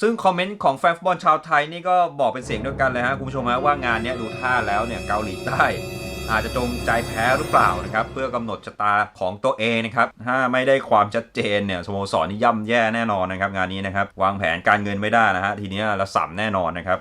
ซึ่งคอมเมนต์ของแฟนฟุตบอลชาวไทยนี่ก็บอกเป็นเสียงเดียวกันเลยฮะคุณผู้ชมฮะว่างานนี้ดูท่าแล้วเนี่ยเกาหลีใต้อาจจะจงใจแพ้หรือเปล่านะครับ เพื่อกำหนดชะตาของตัวเองนะครับ ถ้าไม่ได้ความชัดเจนเนี่ยสโมสรนี่ย่ำแย่แน่นอนนะครับ งานนี้นะครับ วางแผนการเงินไม่ได้นะฮะทีนี้ยระสำแน่นอนนะครับ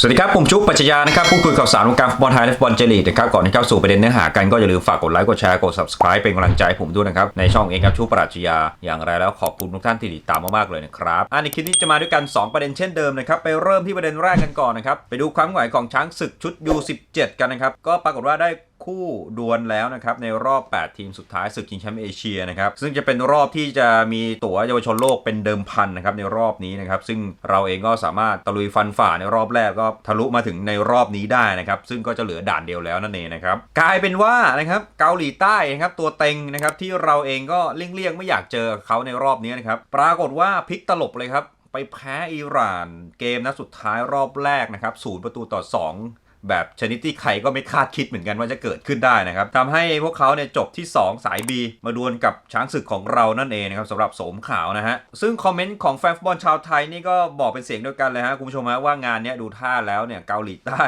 สวัสดีครับ ผมชุกปัจจยานะครับพูดคุยข่าวสารวงการฟุตบอลไทยและฟุตบอลเจลีกนะครับก่อนที่เข้าสู่ประเด็นเนื้อหากันก็อย่าลืมฝากกดไลค์กดแชร์กด subscribe เป็นกำลังใจผมด้วยนะครับ ในช่องเองครับชุกปรัชญาอย่างไรแล้วขอบคุณทุกท่านที่ติดตามมากๆเลยนะครับอันในคลิปนี้จะมาด้วยกัน 2 ประเด็นเช่นเดิมนะครับ ไปเริ่มที่ประเด็นแรกกันก่อนนะครับ ไปดูความไหวของช้างศึกชุด U17 กันนะครับก็ปรากฏว่าได้ คู่ดวลแล้วนะครับในรอบ 8 ทีมสุดท้ายศึกชิงแชมป์เอเชียนะครับซึ่งจะเป็นรอบที่จะมีตั๋วเยาวชนโลกเป็นเดิมพันนะครับในรอบนี้นะครับซึ่งเราเองก็สามารถตะลุยฟันฝ่าในรอบแรกก็ทะลุมาถึงในรอบนี้ได้นะครับซึ่งก็จะเหลือด่านเดียวแล้วนั่นเองนะครับกลายเป็นว่านะครับเกาหลีใต้นะครับตัวเต็งนะครับที่เราเองก็เลี่ยงๆไม่อยากเจอเขาในรอบนี้นะครับปรากฏว่าพลิกตลบเลยครับไปแพ้อิหร่านเกมนัดสุดท้ายรอบแรกนะครับศูนย์ประตูต่อ 2 แบบชนิดที่ใครก็ไม่คาดคิดเหมือนกันว่าจะเกิดขึ้นได้นะครับทำให้พวกเขาเนี่ยจบที่ 2 สาย B มาดวลกับช้างศึกของเรานั่นเองนะครับสำหรับโสมขาวนะฮะซึ่งคอมเมนต์ของแฟนฟุตบอลชาวไทยนี่ก็บอกเป็นเสียงเดียวกันเลยฮะคุณผู้ชมฮะว่างานเนี้ยดูท่าแล้วเนี่ยเกาหลีใต้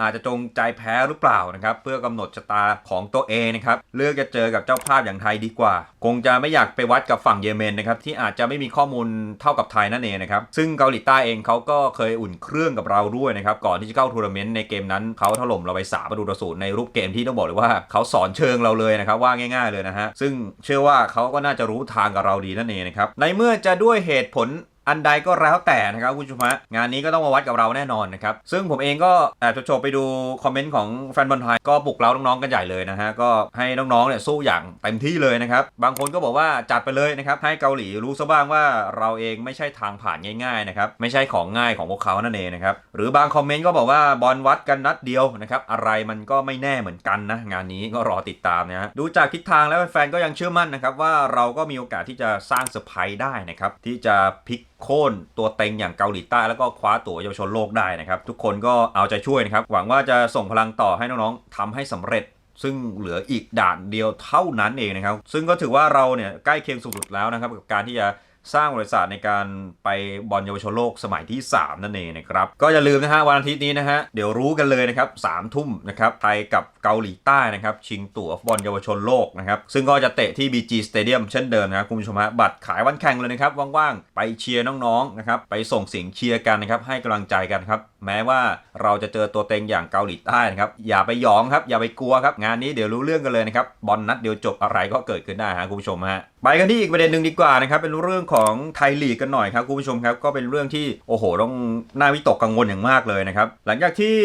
อาจจะจงใจแพ้หรือเปล่านะครับเพื่อกำหนดชะตาของตัวเองนะครับเลือกจะเจอกับเจ้าภาพอย่างไทยดีกว่า คงจะไม่อยากไปวัดกับฝั่งเยเมนนะครับที่อาจจะไม่มีข้อมูลเท่ากับไทยนั่นเองนะครับซึ่งเกาหลีใต้เองเขาก็เคยอุ่นเครื่องกับเราด้วยนะครับก่อนที่จะเข้าทัวร์นาเมนต์ในเกมนั้นเขาถล่มเราไปสาประตูต่อศูนย์ในรูปเกมที่ต้องบอกเลยว่าเขาสอนเชิงเราเลยนะครับว่าง่าย ๆเลยนะฮะซึ่งเชื่อว่าเขาก็น่าจะรู้ทางกับเราดีนั่นเองนะครับในเมื่อจะด้วยเหตุผล อันใดก็แล้วแต่นะครับคุณผู้ชมฮะงานนี้ก็ต้องมาวัดกับเราแน่นอนนะครับซึ่งผมเองก็แอบจะโชว์ไปดูคอมเมนต์ของแฟนบอลไทยก็ปลุกเราน้องๆกันใหญ่เลยนะฮะก็ให้น้องๆเนี่ยสู้อย่างเต็มที่เลยนะครับบางคนก็บอกว่าจัดไปเลยนะครับให้เกาหลีรู้ซะบ้างว่าเราเองไม่ใช่ทางผ่านง่ายๆนะครับไม่ใช่ของง่ายของพวกเขานั่นเองนะครับหรือบางคอมเมนต์ก็บอกว่าบอลวัดกันนัดเดียวนะครับอะไรมันก็ไม่แน่เหมือนกันนะงานนี้ก็รอติดตามนะฮะดูจากทิศทางแล้วแฟนๆก็ยังเชื่อมั่นนะครับว่าเราก็มีโอกาสที่จะสร้างเซอร์ไพรส์ได้นะครับที่จะพลิก โค่นตัวเต็งอย่างเกาหลีใต้แล้วก็คว้าตั๋วเยาวชนโลกได้นะครับ ทุกคนก็เอาใจช่วยนะครับ หวังว่าจะส่งพลังต่อให้น้องๆทำให้สำเร็จ ซึ่งเหลืออีกด่านเดียวเท่านั้นเองนะครับ ซึ่งก็ถือว่าเราเนี่ยใกล้เคียงสุดๆแล้วนะครับกับการที่จะ สร้างบริษัทในการไปบอลเยาวชนโลกสมัยที่ 3 นั่นเองนะครับ ก็อย่าลืมนะฮะวันอาทิตย์นี้นะฮะเดี๋ยวรู้กันเลยนะครับสามทุ่มนะครับไทยกับเกาหลีใต้นะครับชิงตั๋วบอลเยาวชนโลกนะครับซึ่งก็จะเตะที่ BG Stadium เช่นเดิมนะครับคุณผู้ชมฮะบัตรขายวันแข่งเลยนะครับว่างๆไปเชียร์น้องๆนะครับไปส่งเสียงเชียร์กันนะครับให้กำลังใจกันครับ แม้ว่าเราจะเจอตัวเต็งอย่างเกาหลีใต้นะครับ อย่าไปยองครับ อย่าไปกลัวครับ งานนี้เดี๋ยวรู้เรื่องกันเลยนะครับ บอลนัดเดียวจบอะไรก็เกิดขึ้นได้ฮะคุณผู้ชมฮะไปกันที่อีกประเด็นหนึ่งดีกว่านะครับ เป็นเรื่องของไทยลีกกันหน่อยครับคุณผู้ชมครับ ก็เป็นเรื่องที่โอ้โหต้องน่าวิตกกังวลอย่างมากเลยนะครับ หลังจากที่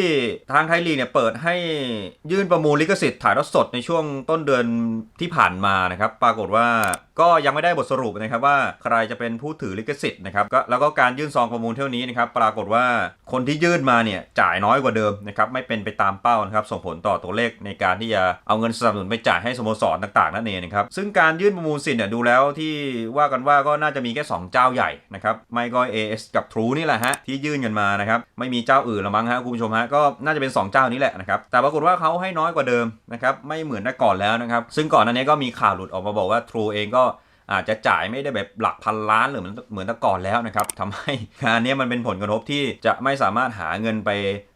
ทางไทยลีกเนี่ยเปิดให้ยื่นประมูลลิขสิทธิ์ถ่ายทอดสดในช่วงต้นเดือนที่ผ่านมานะครับ ปรากฏว่า ก็ยังไม่ได้บทสรุปนะครับว่าใครจะเป็นผู้ถือลิขสิทธิ์นะครับก็แล้วก็การยื่นซองประมูลเท่านี้นะครับปรากฏว่าคนที่ยื่นมาเนี่ยจ่ายน้อยกว่าเดิมนะครับไม่เป็นไปตามเป้านะครับส่งผลต่อตัวเลขในการที่จะเอาเงินสนับสนุนไปจ่ายให้สโมสรต่างๆนั่นเองนะครับซึ่งการยื่นประมูลสิทธิ์เนี่ยดูแล้วที่ว่ากันว่าก็น่าจะมีแค่ 2 เจ้าใหญ่นะครับไม่ก็ AS กับ True นี่แหละฮะที่ยื่นกันมานะครับไม่มีเจ้าอื่นละมั้งฮะคุณผู้ชมฮะก็น่าจะเป็น 2 เจ้านี้แหละนะครับแต่ปรากฏว่าเขาให้น้อยกว่าเดิมนะครับไม่เหมือนแต่ก่อนแล้วนะครับซึ่งก่อนหน้านี้ก็มีข่าวหลุดออกมาบอกว่า True เองก็ อาจจะจ่ายไม่ได้แบบหลักพันล้านหรือเหมือนเหมือนแต่ก่อนแล้วนะครับทำให้งานนี้มันเป็นผลกระทบที่จะไม่สามารถหาเงินไป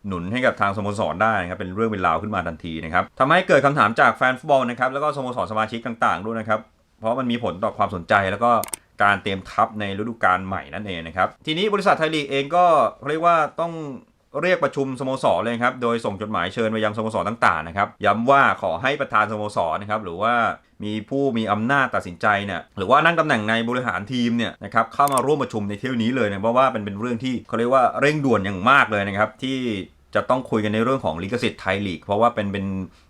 หนุนให้กับทางสโมสรได้นะครับเป็นเรื่องเป็นราวขึ้นมาทันทีนะครับทำให้เกิดคำถามจากแฟนฟุตบอลนะครับแล้วก็สโมสรสมาชิกต่าง ๆ ด้วยนะครับเพราะมันมีผลต่อความสนใจแล้วก็การเตรียมทัพในฤดูกาลใหม่นั่นเองนะครับทีนี้บริษัทไทยลีกเองก็เรียกว่าต้อง เรียกประชุมสโมสรเลยครับ โดยส่งจดหมายเชิญไปยังสโมสรต่างๆนะครับ ย้ำว่าขอให้ประธานสโมสรนะครับหรือว่ามีผู้มีอำนาจตัดสินใจเนี่ยหรือว่านั่งตำแหน่งในบริหารทีมเนี่ยนะครับเข้ามาร่วมประชุมในเที่ยวนี้เลยนะเพราะว่าเป็นเป็นเรื่องที่เขาเรียกว่าเร่งด่วนอย่างมากเลยนะครับที่จะต้องคุยกันในเรื่องของลิขสิทธิ์ไทยลีก เพราะว่าเป็นเป็น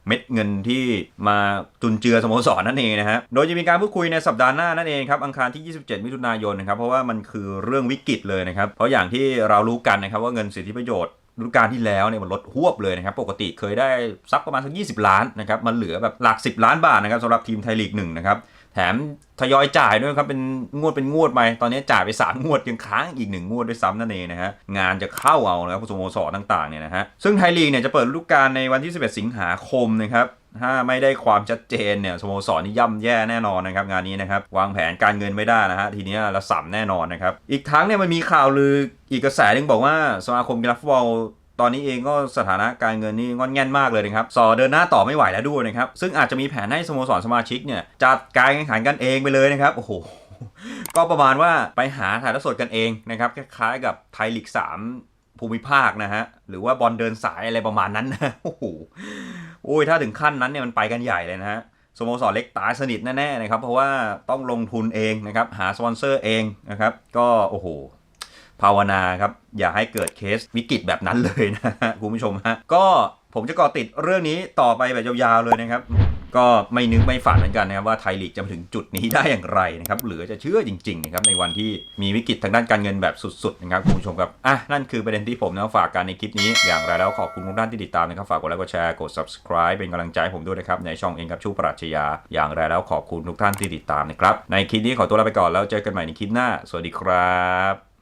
เม็ดเงินที่มาจุนเจือสโมสรนั่นเองนะฮะ โดยจะมีการพูดคุยในสัปดาห์หน้านั่นเองครับ อังคารที่ 27 มิถุนายนนะครับ เพราะว่ามันคือเรื่องวิกฤตเลยนะครับ เพราะอย่างที่เรารู้กันนะครับว่าเงินสิทธิประโยชน์ ฤดูกาลที่แล้วเนี่ยมันลดหวบเลยนะครับ ปกติเคยได้ซักประมาณสัก20 ล้านนะครับมันเหลือแบบหลัก 10 ล้านบาทนะครับสำหรับทีมไทยลีกหนึ่งนะครับแถมทยอยจ่ายด้วยครับเป็นงวดเป็นงวดไปตอนนี้จ่ายไป3งวดยังค้างอีก1งวดด้วยซ้ำนั่นเองนะฮะงานจะเข้าเอานะครับสโมสรต่างๆเนี่ยนะฮะซึ่งไทยลีกเนี่ยจะเปิดฤดูกาลในวันที่ 11 สิงหาคมนะครับ ถ้าไม่ได้ความชัดเจนเนี่ยสโมสรนี่ย่ำแย่แน่นอนนะครับงานนี้นะครับวางแผนการเงินไม่ได้นะฮะทีนี้ยละสัมแน่นอนนะครับอีกทั้งเนี่ยมันมีข่าวลืออีกกระแสหนึงบอกว่าสมาคมกีฬาฟุตบอลตอนนี้เองก็สถานะการเงินนี่งอนแง่นมากเลยนะครับ สอเดินหน้าต่อไม่ไหวแล้วด้วยนะครับ ซึ่งอาจจะมีแผนให้สโมสรสมาชิกเนี่ยจัดการแข่งขันกันเองไปเลยนะครับ โอ้โห ก็ประมาณว่าไปหาถ่ายทอดสดกันเองนะครับ คล้ายๆกับไทยลีก3 ภูมิภาคนะฮะ หรือว่าบอลเดินสายอะไรประมาณนั้นนะโอ้โหโอ้ยถ้าถึงขั้นนั้นเนี่ยมันไปกันใหญ่เลยนะฮะสโมสรเล็กตายสนิทแน่ๆนะครับ เพราะว่าต้องลงทุนเองนะครับ หาสปอนเซอร์เองนะครับ ก็โอ้โหภาวนาครับ อย่าให้เกิดเคสวิกฤตแบบนั้นเลยนะคุณผู้ชมฮะก็ผมจะเกาะติดเรื่องนี้ต่อไปแบบยาวๆเลยนะครับ ก็ไม่นึกไม่ฝันเหมือนกันนะครับว่าไทยลีกจะมาถึงจุดนี้ได้อย่างไรนะครับเหลือจะเชื่อจริงๆนะครับในวันที่มีวิกฤตทางด้านการเงินแบบสุดๆนะครับคุณผู้ชมครับอะนั่นคือประเด็นที่ผมนะฝากกันในคลิปนี้อย่างไรแล้วขอบคุณทุกท่านที่ติดตามนะครับฝากกดไลค์กดแชร์กด subscribe เป็นกำลังใจให้ผมด้วยนะครับในช่องเองกับชูปรัชญาอย่างไรแล้วขอบคุณทุกท่านที่ติดตามนะครับในคลิปนี้ขอตัวลาไปก่อนแล้วเจอกันใหม่ในคลิปหน้า สวัสดีครับ